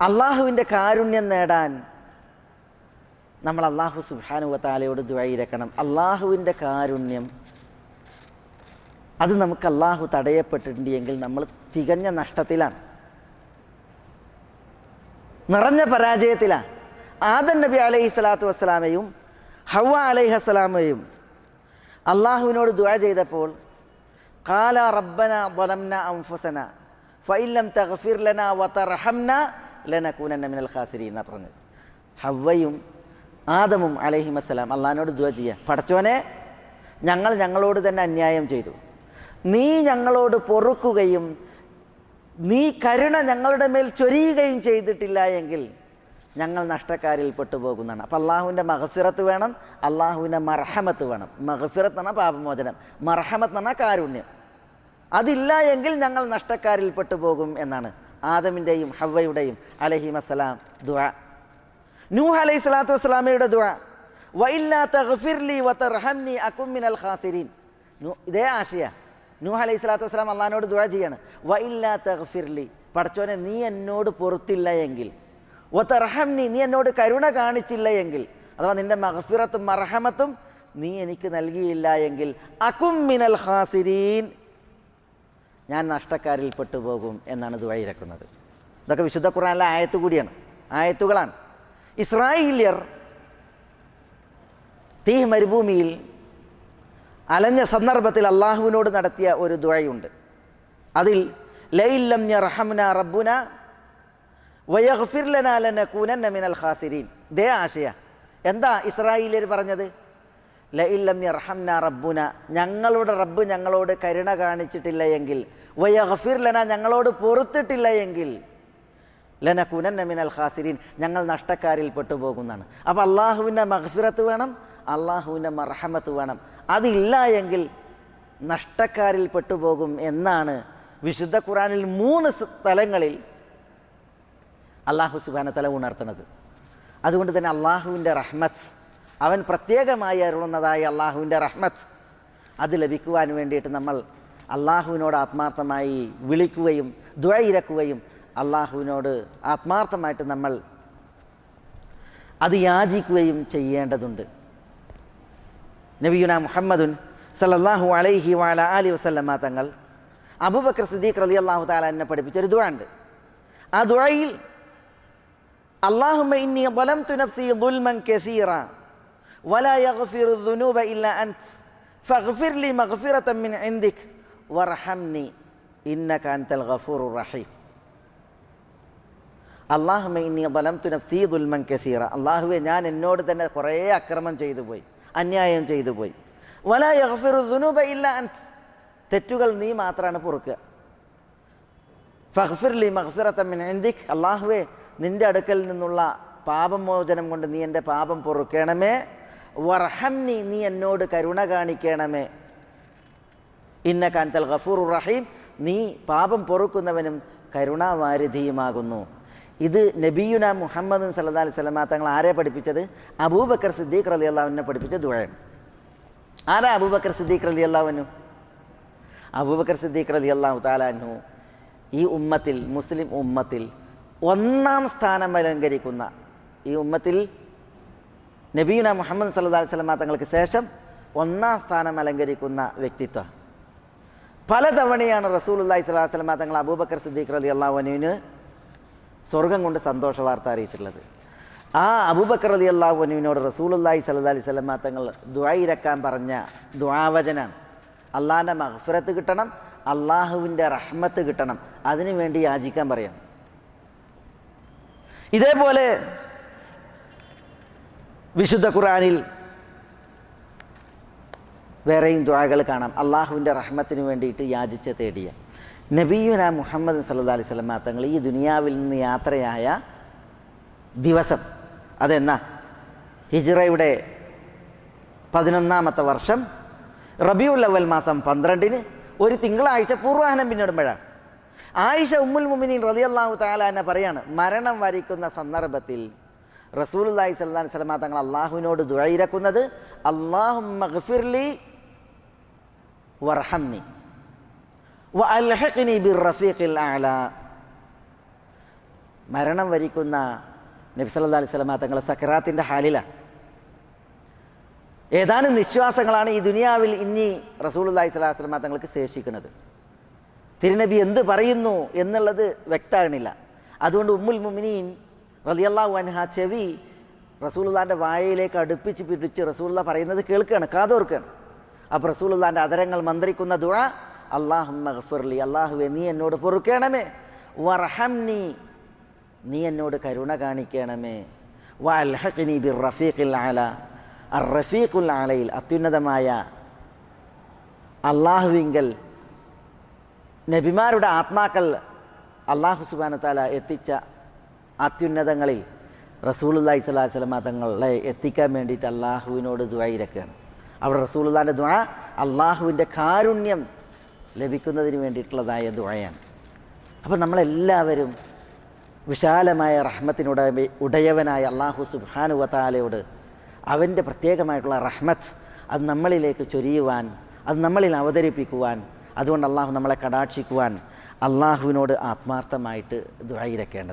അള്ളാഹുവിന്റെ കാരുണ്യം നേടാൻ നമ്മൾ അള്ളാഹു സുബാനുവത്താലയോട് ദ്വൈരക്കണം അള്ളാഹുവിന്റെ കാരുണ്യം അത് നമുക്ക് അള്ളാഹു തടയപ്പെട്ടിട്ടുണ്ടെങ്കിൽ നമ്മൾ തികഞ്ഞ നഷ്ടത്തിലാണ്. നിറഞ്ഞ പരാജയത്തിലാണ്. ആദം നബി അലൈഹി സ്വലാത്തു വസ്സലാമയും ഹവ അലൈഹി സ്വലാമയും അള്ളാഹുവിനോട് ദുആ ചെയ്തപ്പോൾ കാല റബ്ബന വലംന അംഫുസന ഫൈലം തഗഫിർലന വത്തറഹംന ലനകൂനന്ന മിനൽ ഖാസിരി എന്നാണ് പറഞ്ഞത്. ഹവ്വയും ആദമും അലൈഹി വസ്സലാം അള്ളഹാനോട് ദുആ ചെയ്യുക പടച്ചോനെ ഞങ്ങൾ ഞങ്ങളോട് തന്നെ അന്യായം ചെയ്തു. നീ ഞങ്ങളോട് പൊറുക്കുകയും നീ കരുണ ഞങ്ങളുടെ മേൽ ചൊരിയുകയും ചെയ്തിട്ടില്ല എങ്കിൽ ഞങ്ങൾ നഷ്ടക്കാരിൽ പെട്ടുപോകുന്നതാണ്. അപ്പം അള്ളാഹുവിന്റെ മഹഫിറത്ത് വേണം അള്ളാഹുവിന്റെ മർഹമത്ത് വേണം. മഹഫിറത്ത് എന്നാൽ പാപമോചനം. മർഹമത്ത് എന്നാൽ കാരുണ്യം. അതില്ല എങ്കിൽ ഞങ്ങൾ നഷ്ടക്കാരിൽ പെട്ടുപോകും എന്നാണ്. ആദമിന്റെയും ഹവയുടെയും അലഹി വസ്സലാം ദുആ. നൂഹ് അലൈഹി സ്വലാത്തു വസ്സലാമയുടെ ദുആ. ഇതേ ആശയ. നൂഹ് അലൈഹി സ്വലാത്തു വസ്സലാം അള്ളഹാനോട് ദുആ ചെയ്യാണ്. വൈല്ലാ തഗ്ഫിർലി. പടച്ചോനെ നീ എന്നോട് പൊറുത്തില്ല എങ്കിൽ. ഒത്തർഹംനി നീ എന്നോട് കരുണ കാണിച്ചില്ല എങ്കിൽ. അഥവാ നിന്റെ മഹഫിറത്തും മർഹമത്തും നീ എനിക്ക് നൽകിയില്ല എങ്കിൽ. അകും മിനൽ ഖാസിരീൻ. ഞാൻ നഷ്ടക്കാരിൽ പെട്ടുപോകും എന്നാണ് ഇത് ഇരക്കുന്നത് ഇതൊക്കെ വിശുദ്ധ ഖുറാനിലെ ആയത്ത് കൂടിയാണ്. ആയത്തുകളാണ്. ഇസ്രായേലിയർ തീ മരുഭൂമിയിൽ അലഞ്ഞ സന്ദർഭത്തിൽ അള്ളാഹുവിനോട് നടത്തിയ ഒരു ദുഴയുണ്ട് അതിൽ ലൈല്ലം റഹമുന റബ്ബുന വയഗ്ഫിർലനാലനകൂനന്ന മിനൽ ഖാസിരീൻ. ദേ ആശയ. എന്താ ഇസ്രായേലിയർ പറഞ്ഞത്? ലൈല്ലം യർഹംന റബ്ബുന. ഞങ്ങളുടെ റബ്ബ് ഞങ്ങളോട് കരുണ കാണിച്ചിട്ടില്ല എങ്കിൽ. വയഹഫിർ ലന ഞങ്ങളോട് പൊറുത്തിട്ടില്ല എങ്കിൽ. ലനകുനന്ന മിനൽ ഖാസിരീൻ. ഞങ്ങൾ നഷ്ടക്കാരിൽ പെട്ടുപോകുന്നതാണ്. അപ്പോൾ അള്ളാഹുവിന്റെ മഹഫിറത്ത് വേണം അള്ളാഹുവിന്റെ മർഹമത്ത് വേണം. അതില്ല എങ്കിൽ നഷ്ടക്കാരിൽ പെട്ടുപോകും എന്നാണ് വിശുദ്ധ ഖുറാനിൽ മൂന്ന് സ്ഥലങ്ങളിൽ അള്ളാഹു സുബാന തല ഉണർത്തുന്നത്. അതുകൊണ്ട് തന്നെ അള്ളാഹുവിന്റെ റഹ്മത്ത് അവൻ പ്രത്യേകമായി അരുളുന്നതായ അള്ളാഹുവിന്റെ റഹ്മത്ത്. അത് ലഭിക്കുവാൻ വേണ്ടിയിട്ട് നമ്മൾ അള്ളാഹുവിനോട് ആത്മാർത്ഥമായി വിളിക്കുകയും ദ്വയിരക്കുകയും അള്ളാഹുവിനോട് ആത്മാർത്ഥമായിട്ട് നമ്മൾ അത് യാചിക്കുകയും ചെയ്യേണ്ടതുണ്ട്. നബിയുന മുഹമ്മദുൻ സലല്ലാഹു അലൈഹി വാല അലി വസല്ലമ്മ തങ്ങൾ അബുബക്കർ സിദ്ദീഖ് റലി അള്ളാഹു താല എന്നെ പഠിപ്പിച്ചൊരു ദുഴ ആ ദുഴയിൽ അള്ളാഹു ഇന്നി വലം തുനഫ്സി ബുൽമൻ കസീറ ولا يغفر الذنوب إلا أنت فاغفر لي مغفرة من عندك وارحمني إنك أنت الغفور الرحيم അള്ളാഹുമ ഇന്നി ബലംതു നഫ്സീ ദുൽമൻ കസീറ അള്ളാഹുവെ ഞാൻ എന്നോട് തന്നെ കുറേ അക്രമം ചെയ്തു പോയി അന്യായം ചെയ്തു പോയി വല യഗ്ഫിറു ദുനൂബ ഇല്ല അൻത് തെറ്റുകൾ നീ മാത്രമാണ് പൊറുക്കുക ഫഹ്ഫിർലി മഹ്ഫിറത്തൻ മിൻ ഇന്ദിക് അള്ളാഹുവെ നിന്റെ അടുക്കൽ നിന്നുള്ള പാപമോചനം കൊണ്ട് നീ എൻ്റെ പാപം പൊറുക്കണമേ വർഹംനി നീ എന്നോട് കരുണ കാണിക്കണമേ. ഇന്ന കാന്തൽ ഗഫൂർ റഹീം നീ പാപം പൊറുക്കുന്നവനും കരുണാവാരിധിയുമാകുന്നു. ഇത് നബിയുന മുഹമ്മദ് സല്ലാ അലൈഹി സ്വലമ തങ്ങൾ ആരെ പഠിപ്പിച്ചത്? അബൂബക്കർ സിദ്ദീഖ് അലി അള്ളാഹുവിനെ പഠിപ്പിച്ച ദുഴയം ആരാ അബൂബക്കർ സിദ്ദീഖ് അലി അള്ളാഹുനു അബൂബക്കർ സിദ്ദീഖ് അലി അള്ളാഹു താലാനു ഈ ഉമ്മത്തിൽ മുസ്ലിം ഉമ്മത്തിൽ ഒന്നാം സ്ഥാനം അലങ്കരിക്കുന്ന ഈ ഉമ്മത്തിൽ നബീന മുഹമ്മദ് സല്ലാ സ്വലമ തങ്ങൾക്ക് ശേഷം ഒന്നാം സ്ഥാനം അലങ്കരിക്കുന്ന വ്യക്തിത്വം. പലതവണയാണ് റസൂൽ അള്ളാഹി സ്വലാ വസ്ലമ തങ്ങൾ അബൂബക്കർ സിദ്ദീഖ് അലി അള്ളാഹുനുവിന് സ്വർഗം കൊണ്ട് സന്തോഷ വാർത്ത അറിയിച്ചിട്ടുള്ളത്. ആ അബൂബക്കർ അലി അള്ളാഹുനുവിനോട് റസൂൽ അള്ളാഹി സല്ലാ അലൈഹി സ്വലമ തങ്ങൾ ദ്വായിരക്കാൻ പറഞ്ഞ ദ്വാവചനാണ് അള്ളാഹിന്റെ മഹഫിറത്ത് കിട്ടണം അള്ളാഹുവിന്റെ റഹ്മത്ത് കിട്ടണം. അതിനു വേണ്ടി യാചിക്കാൻ പറയാം ഇതേപോലെ വിശുദ്ധ ഖുറാനിൽ വേറെയും ദ്വാകൾ കാണാം. അള്ളാഹുവിന്റെ റഹ്മത്തിന് വേണ്ടിയിട്ട് യാചിച്ച് തേടിയ. നബീന മുഹമ്മദ് സല്ലാ അലൈഹി സ്വലമ തങ്ങൾ ഈ ദുനിയാവിൽ നിന്ന് യാത്രയായ ദിവസം അതെന്നാ? ഹിജ്റയുടെ പതിനൊന്നാമത്തെ വർഷം റബിയുൽ അവൽ മാസം പന്ത്രണ്ടിന് ഒരു തിങ്കളാഴ്ച പൂർവാഹനം പിന്നിടുമ്പോഴാണ്. ആയിഷ ഉമ്മുൽ മുമിനീൻ റളിയല്ലാഹു തആല എന്നെ പറയാണ് മരണം വരിക്കുന്ന സന്ദർഭത്തിൽ റസൂലുള്ളാഹി സല്ലാൻ വസല്ലമ തങ്ങൾ അള്ളാഹുവിനോട് ദുഴയിരക്കുന്നത് അള്ളാഹുമ്മ ഗഫിർലി വർഹംനി ബിർറഫീഖിൽ അഅല. മരണം വരിക്കുന്ന നബി സല്ലാ അലൈഹി വസല്ലമ തങ്ങളെ സക്കറാത്തിന്റെ ഹാലിലാണ് ഏതാനും നിശ്വാസങ്ങളാണ് ഈ ദുനിയാവിൽ ഇനി റസൂലുള്ളാഹി സ്വല്ലല്ലാഹു അലൈഹി വസല്ലമ തങ്ങൾക്ക് ശേഷിക്കുന്നത്. തിരുനബി എന്ത് പറയുന്നു എന്നുള്ളത് വ്യക്തമാകണില്ല. അതുകൊണ്ട് ഉമ്മുൽ മുമിനീൻ റളിയല്ലാഹു വൻഹ ചെവി റസൂലുള്ളാന്റെ വായയിലേക്ക് അടുപ്പിച്ച് പിടിച്ച് റസൂലുള്ള പറയുന്നത് കേൾക്കുകയാണ് കാതോർക്കുകയാണ്. അപ്പോൾ റസൂലുള്ളാന്റെ അതരങ്ങൾ മന്ത്രിക്കുന്ന ദുആ അള്ളാഹു ഗഫിർലി അള്ളാഹുവെ നീ എന്നോട് പൊറുക്കണമേ. വർഹംനി നീ എന്നോട് കരുണ കാണിക്കണമേ. വൽഹഖ്നി ബിർ റഫീഖിൽ ആല റഫീഖുൽ ആലയിൽ അത്യുന്നതമായ അള്ളാഹുവിങ്കൽ നബിമാരുടെ ആത്മാക്കൾ അള്ളാഹു സുബാനത്താല താല എത്തിച്ച അത്യുന്നതങ്ങളിൽ റസൂലുല്ലാഹി സ്വലാഹു വസ്ലമ തങ്ങളെ എത്തിക്കാൻ വേണ്ടിയിട്ട് അള്ളാഹുവിനോട് ദ്വായിരക്കുകയാണ് അവിടെ റസൂലുല്ലാന്റെ ദ്വാ അള്ളാഹുവിന്റെ കാരുണ്യം ലഭിക്കുന്നതിന് വേണ്ടിയിട്ടുള്ളതായ ദ്വായാണ് അപ്പോൾ നമ്മളെല്ലാവരും വിശാലമായ റഹ്മത്തിനുട ഉടയവനായ അള്ളാഹു സുബാനു വത്താലയോട് അവന്റെ പ്രത്യേകമായിട്ടുള്ള റഹ്മത്ത് അത് നമ്മളിലേക്ക് ചൊരിയുവാൻ അത് നമ്മളിൽ അവതരിപ്പിക്കുവാൻ അതുകൊണ്ട് അള്ളാഹു നമ്മളെ കടാക്ഷിക്കുവാൻ അള്ളാഹുവിനോട് ആത്മാർത്ഥമായിട്ട് ദ്വായിരക്കേണ്ടത്